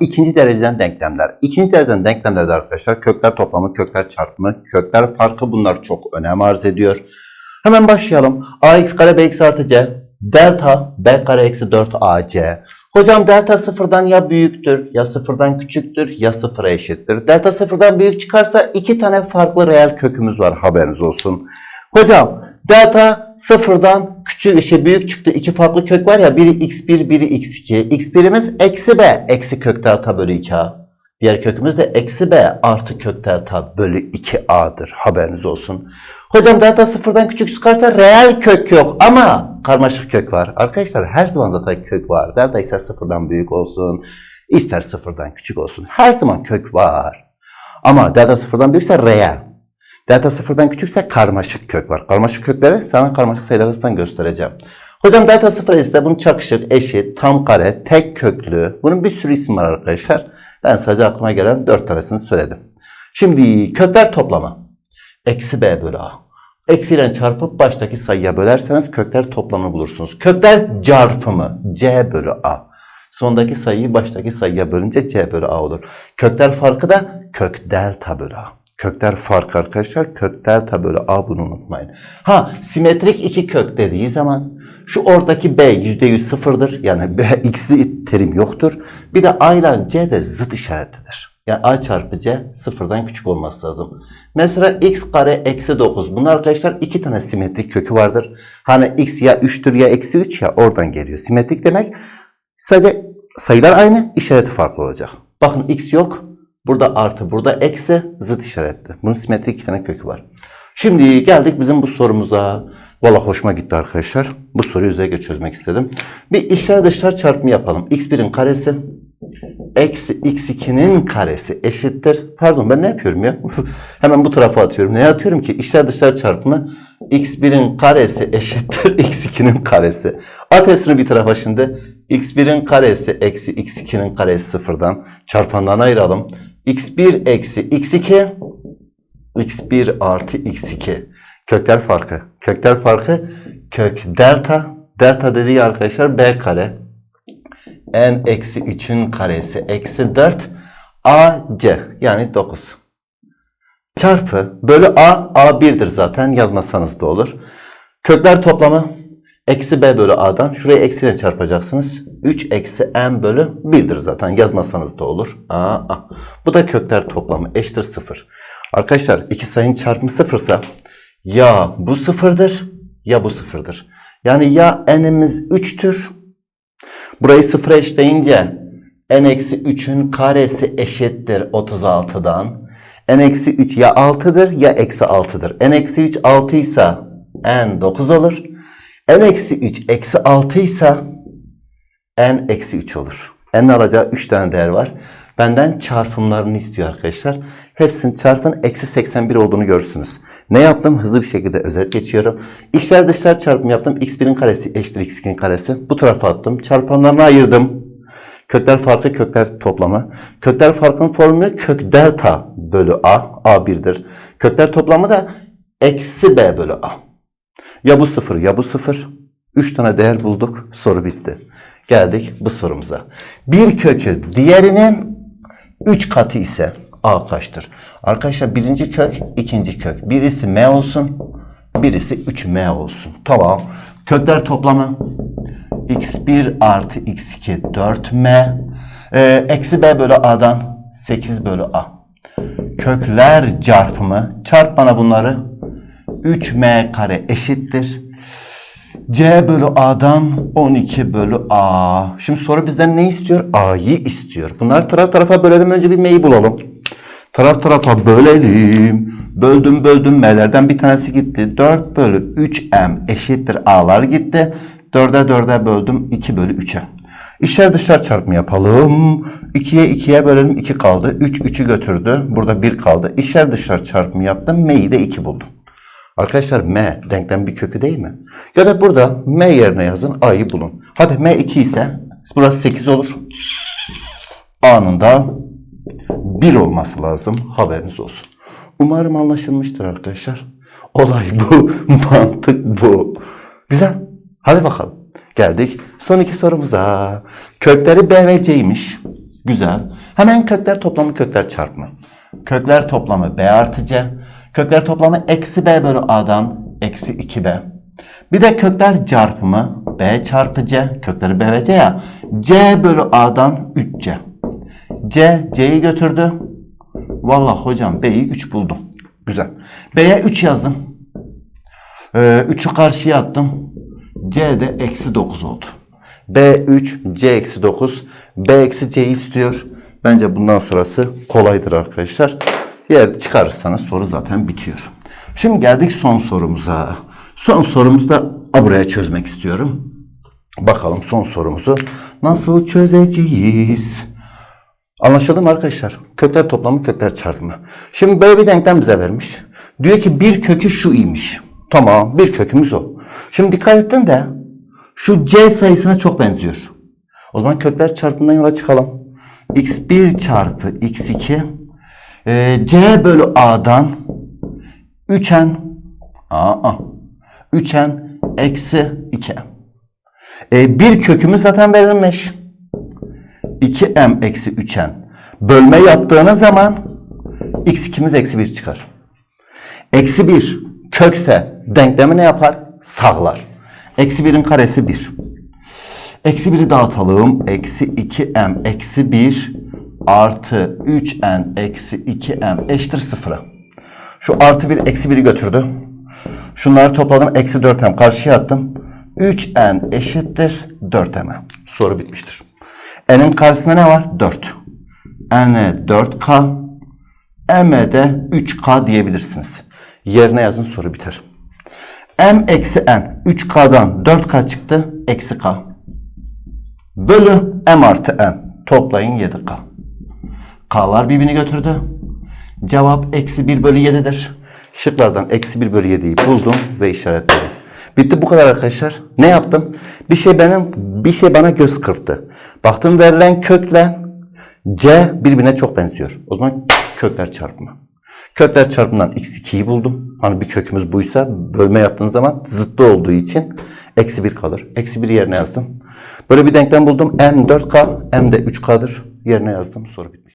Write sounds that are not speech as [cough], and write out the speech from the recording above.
ikinci dereceden denklemler. İkinci dereceden denklemlerde arkadaşlar kökler toplamı, kökler çarpımı, kökler farkı bunlar çok önem arz ediyor. Hemen başlayalım. ax kare bx artı c delta b kare eksi 4 ac. Hocam delta sıfırdan ya büyüktür ya sıfırdan küçüktür ya sıfıra eşittir. Delta sıfırdan büyük çıkarsa iki tane farklı reel kökümüz var haberiniz olsun. Hocam delta sıfırdan küçük işte büyük çıktı. iki farklı kök var ya biri x1 biri x2. x1'imiz eksi b eksi kök delta bölü 2a. Diğer kökümüz de eksi b artı kök delta bölü 2a'dır. Haberiniz olsun. Hocam delta sıfırdan küçük çıkarsa reel kök yok ama karmaşık kök var. Arkadaşlar her zaman zaten kök var. Delta ister sıfırdan büyük olsun, ister sıfırdan küçük olsun. Her zaman kök var. Ama delta sıfırdan büyükse reel. Delta sıfırdan küçükse karmaşık kök var. Karmaşık kökleri sana karmaşık sayılarından göstereceğim. Hocam delta sıfır ise bunun çakışık, eşit, tam kare, tek köklü. Bunun bir sürü isim var arkadaşlar. Ben sadece aklıma gelen dört tanesini söyledim. Şimdi kökler toplamı. Eksi b bölü a. Eksiyle çarpıp baştaki sayıya bölerseniz kökler toplamını bulursunuz. Kökler çarpımı c bölü a. Sondaki sayıyı baştaki sayıya bölünce c bölü a olur. Kökler farkı da kök delta bölü a. Kökler farkı arkadaşlar kök delta bölü a bunu unutmayın. Ha simetrik iki kök dediği zaman şu oradaki b %100 sıfırdır. Yani b x'li terim yoktur. Bir de a ile c de zıt işaretlidir. Yani a çarpı c sıfırdan küçük olması lazım. Mesela x kare eksi 9. Bunlar arkadaşlar iki tane simetrik kökü vardır. Hani x ya 3'tür ya eksi 3 ya oradan geliyor. Simetrik demek sadece sayılar aynı işareti farklı olacak. Bakın x yok. Burada artı burada eksi zıt işaretli. Bunun simetrik iki tane kökü var. Şimdi geldik bizim bu sorumuza. Valla hoşuma gitti arkadaşlar. Bu soruyu özellikle çözmek istedim. Bir içler dışlar çarpımı yapalım. x1'in karesi eksi x2'nin karesi eşittir. Pardon ben ne yapıyorum ya? [laughs] Hemen bu tarafa atıyorum. Ne atıyorum ki? İçler dışlar çarpımı x1'in karesi eşittir [laughs] x2'nin karesi. At hepsini bir tarafa şimdi. x1'in karesi eksi x2'nin karesi sıfırdan. Çarpanlarına ayıralım. X1 eksi x2 x1 artı x2. Kökler farkı. Kökler farkı kök delta. Delta dediği arkadaşlar b kare n eksi 3'ün karesi eksi 4 ac yani 9 çarpı bölü a a 1'dir zaten yazmasanız da olur. Kökler toplamı eksi b bölü a'dan şuraya eksiyle çarpacaksınız. 3 eksi n bölü 1'dir zaten yazmasanız da olur. A, a. Bu da kökler toplamı eşittir 0. Arkadaşlar iki sayının çarpımı sıfırsa ya bu sıfırdır ya bu sıfırdır. Yani ya n'imiz 3'tür Burayı sıfıra eşleyince n-3'ün karesi eşittir 36'dan. n-3 ya 6'dır ya eksi 6'dır. n-3 6 ise n 9 olur. N-3 eksi 6 ise n-3 olur. n'in alacağı 3 tane değer var. Benden çarpımlarını istiyor arkadaşlar. Hepsinin çarpın eksi 81 olduğunu görürsünüz. Ne yaptım? Hızlı bir şekilde özet geçiyorum. İçler dışlar çarpımı yaptım. x1'in karesi eşittir x2'nin karesi. Bu tarafa attım. Çarpanlarını ayırdım. Kökler farkı kökler toplamı. Kökler farkının formülü kök delta bölü a. a1'dir. Kökler toplamı da eksi b bölü a. Ya bu sıfır ya bu sıfır. 3 tane değer bulduk. Soru bitti. Geldik bu sorumuza. Bir kökü diğerinin 3 katı ise a kaçtır? Arkadaşlar birinci kök, ikinci kök. Birisi m olsun, birisi 3m olsun. Tamam. Kökler toplamı x1 artı x2 4m. Ee, eksi b bölü a'dan 8 bölü a. Kökler çarpımı. Çarp bana bunları. 3m kare eşittir. C bölü A'dan 12 bölü A. Şimdi soru bizden ne istiyor? A'yı istiyor. Bunları taraf tarafa bölelim. Önce bir M'yi bulalım. Taraf tarafa bölelim. Böldüm böldüm M'lerden bir tanesi gitti. 4 bölü 3M eşittir A'lar gitti. 4'e 4'e böldüm 2 bölü 3'e. İşler dışlar çarpımı yapalım. 2'ye 2'ye bölelim 2 kaldı. 3 3'ü götürdü. Burada 1 kaldı. İşler dışlar çarpımı yaptım. M'yi de 2 buldum. Arkadaşlar M denklem bir kökü değil mi? Ya da burada M yerine yazın A'yı bulun. Hadi M 2 ise burası 8 olur. A'nın da 1 olması lazım. Haberiniz olsun. Umarım anlaşılmıştır arkadaşlar. Olay bu. [laughs] Mantık bu. Güzel. Hadi bakalım. Geldik son iki sorumuza. Kökleri B ve C'ymiş. Güzel. Hemen kökler toplamı kökler çarpımı. Kökler toplamı b artı c. Kökler toplamı eksi b bölü a'dan eksi 2b. Bir de kökler çarpımı b çarpı c. Kökleri b ve c ya. c bölü a'dan 3c. c c'yi götürdü. Vallahi hocam b'yi 3 buldum. Güzel. b'ye 3 yazdım. Ee, 3'ü karşıya attım. C de eksi 9 oldu. B3, C eksi 9. B eksi C'yi istiyor. Bence bundan sonrası kolaydır arkadaşlar. Yer çıkarırsanız soru zaten bitiyor. Şimdi geldik son sorumuza. Son sorumuzda a, buraya çözmek istiyorum. Bakalım son sorumuzu nasıl çözeceğiz? Anlaşıldı mı arkadaşlar? Kökler toplamı kökler çarpımı. Şimdi böyle bir denklem bize vermiş. Diyor ki bir kökü şu imiş. Tamam bir kökümüz o. Şimdi dikkat ettin de şu c sayısına çok benziyor. O zaman kökler çarpımından yola çıkalım. x1 çarpı x2 e, c bölü a'dan 3n aa, 3n eksi 2 e, bir kökümüz zaten verilmiş. 2m eksi 3n. Bölme yaptığınız zaman x2'miz eksi 1 çıkar. Eksi 1 kökse denklemi ne yapar? Sağlar. Eksi 1'in karesi 1. Eksi 1'i dağıtalım. Eksi 2m eksi 1 artı 3n eksi 2m eşittir 0'a. Şu artı 1 eksi 1'i götürdü. Şunları topladım. Eksi 4m karşıya attım. 3n eşittir 4m'e. Soru bitmiştir. N'in karşısında ne var? 4. N'e 4K, M'e de 3K diyebilirsiniz. Yerine yazın soru biter. M eksi N 3K'dan 4K çıktı. Eksi K. Bölü M artı N. Toplayın 7K. K'lar birbirini götürdü. Cevap eksi 1 bölü 7'dir. Şıklardan eksi 1 bölü 7'yi buldum ve işaretledim. Bitti bu kadar arkadaşlar. Ne yaptım? Bir şey benim bir şey bana göz kırptı. Baktım verilen kökle C birbirine çok benziyor. O zaman kökler çarpımı. Kökler çarpımından x2'yi buldum. Hani bir kökümüz buysa bölme yaptığınız zaman zıttı olduğu için eksi 1 kalır. Eksi 1 yerine yazdım. Böyle bir denklem buldum. M 4K, M de 3K'dır. Yerine yazdım. Soru bitmiş.